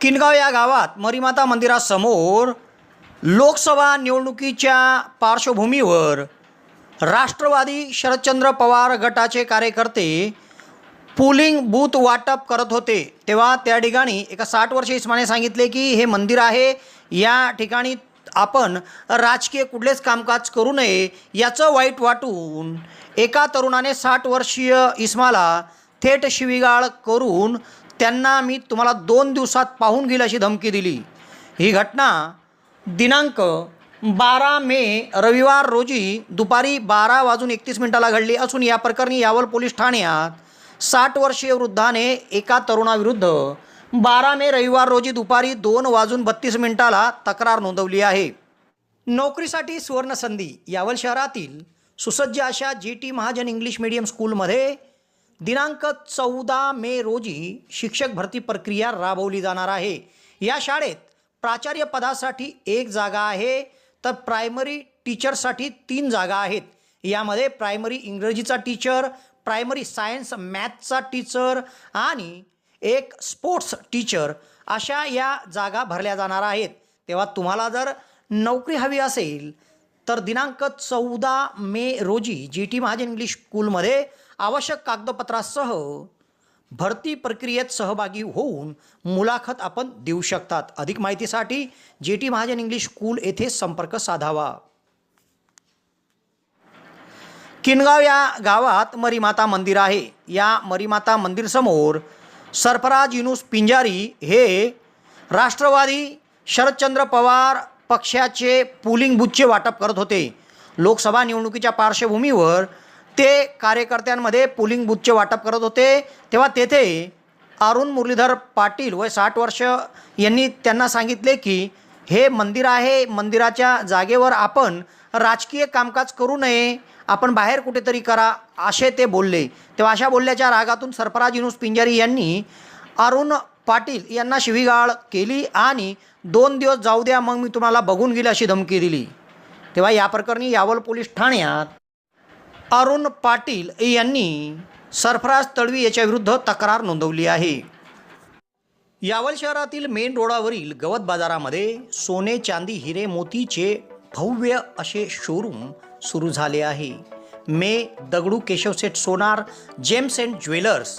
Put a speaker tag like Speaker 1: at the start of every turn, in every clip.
Speaker 1: किनगाव या गावात मरीमाता मंदिरासमोर लोकसभा निवडणुकीच्या पार्श्वभूमीवर राष्ट्रवादी शरदचंद्र पवार गटाचे कार्यकर्ते पुलिंग बूथ वाटप करत होते. तेव्हा त्या ठिकाणी एका साठ वर्ष इस्माने सांगितले की हे मंदिर आहे. या ठिकाणी आपण राजकीय कुठलेच कामकाज करू नये. याचं वाईट वाटून एका तरुणाने साठ वर्षीय इस्माला थेट शिवीगाळ करून त्यांना मी तुम्हाला दोन दिवसात पाहून घेईल अशी धमकी दिली. ही घटना दिनांक बारा मे रविवार रोजी दुपारी बारा वाजून एकतीस मिनिटाला घडली असून या प्रकरणी यावल पोलीस ठाण्यात साठ वर्षीय वृद्धाने एका तरुणाविरुद्ध बारा मे रविवार रोजी दुपारी दोन वाजून बत्तीस मिनिटाला तक्रार नोंदवली आहे. नोकरीसाठी सुवर्णसंधी यावल शहरातील सुसज्ज अशा G T Mahajan English medium स्कूलमध्ये दिनांक चौदा मे रोजी शिक्षक भरती प्रक्रिया राबवली जाणार आहे. या शाळेत प्राचार्य पदासाठी एक जागा आहे तर प्रायमरी टीचरसाठी तीन जागा आहेत. यामध्ये प्रायमरी इंग्रजीचा टीचर प्रायमरी सायन्स मॅथचा टीचर आणि एक स्पोर्ट्स टीचर अशा या जागा भरल्या जाणार आहेत. तेव्हा तुम्हाला जर नोकरी हवी असेल तर दिनांक चौदा मे रोजी जी टी महाजन इंग्लिश स्कूलमध्ये आवश्यक कागदपत्रासह भरती प्रक्रियेत सहभागी होऊन मुलाखत आपण देऊ शकतात. अधिक माहितीसाठी जे टी महाजन इंग्लिश स्कूल येथे संपर्क साधावा. किनगाव या गावात मरीमाता मंदिर आहे. या मरीमाता मंदिरसमोर सरफराज युनुस पिंजारी हे राष्ट्रवादी शरदचंद्र पवार पक्षाचे पुलिंग बूथचे वाटप करत होते. लोकसभा निवडणुकीच्या पार्श्वभूमीवर ते कार्यकर्त्यांमध्ये पुलिंग बूथचे वाटप करत होते. तेव्हा तेथे अरुण मुरलीधर पाटील वय साठ वर्ष यांनी त्यांना सांगितले की हे मंदिर आहे. मंदिराच्या जागेवर आपण राजकीय कामकाज करू नये. आपण बाहेर कुठेतरी करा असे ते बोलले. तेव्हा अशा बोलल्याच्या रागातून सरफराज युनुस पिंजारी यांनी अरुण पाटील यांना शिवीगाळ केली आणि दोन दिवस जाऊ द्या मग मी तुम्हाला बघून घेईल अशी धमकी दिली. तेव्हा या प्रकरणी यावल पोलीस ठाण्यात अरुण पाटील यांनी सरफराज तळवी याच्याविरुद्ध तक्रार नोंदवली आहे. यावल शहरातील मेन रोडावरील गवत बाजारामध्ये सोने चांदी हिरे मोतीचे भव्य असे शोरूम सुरू झाले आहे. मे Dagdu Keshavseth Sonar gems and jewellers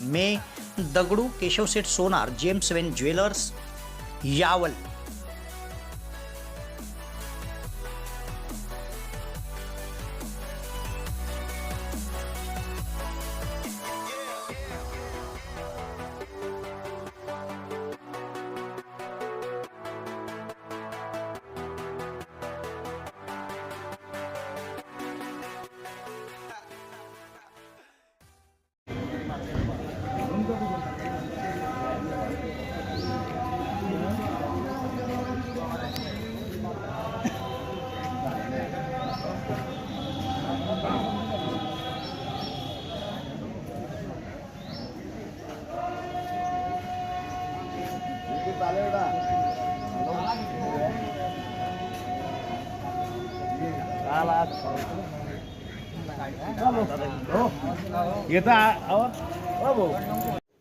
Speaker 1: may Dagdu Keshavseth Sonar gems वेन ज्वेलर्स यावल.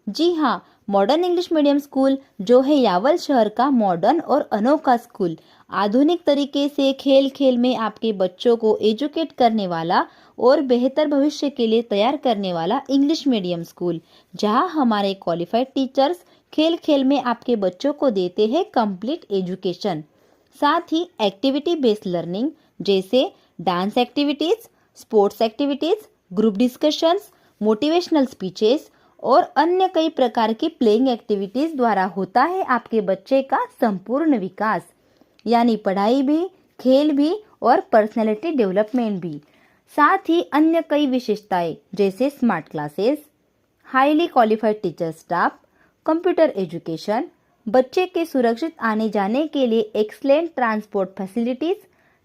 Speaker 2: जी हाँ मॉडर्न इंग्लिश मीडियम स्कूल जो है यावल शहर का मॉडर्न और अनोखा स्कूल आधुनिक तरीके से खेल खेल में आपके बच्चों को एजुकेट करने वाला और बेहतर भविष्य के लिए तैयार करने वाला इंग्लिश मीडियम स्कूल जहाँ हमारे क्वालिफाइड टीचर्स खेल खेल में आपके बच्चों को देते हैं कंप्लीट एजुकेशन साथ ही एक्टिविटी बेस्ड लर्निंग जैसे dance activities sports activities group discussions motivational speeches और अन्य कई प्रकार की प्लेइंग एक्टिविटीज़ द्वारा होता है आपके बच्चे का संपूर्ण विकास। यानी पढ़ाई भी, खेल भी और पर्सनैलिटी डेवलपमेंट भी। साथ ही अन्य कई विशेषताएँ, जैसे smart classes highly qualified teacher staff computer education बच्चे के सुरक्षित आने जाने के लिए एक्सलेंट ट्रांसपोर्ट फैसिलिटीज़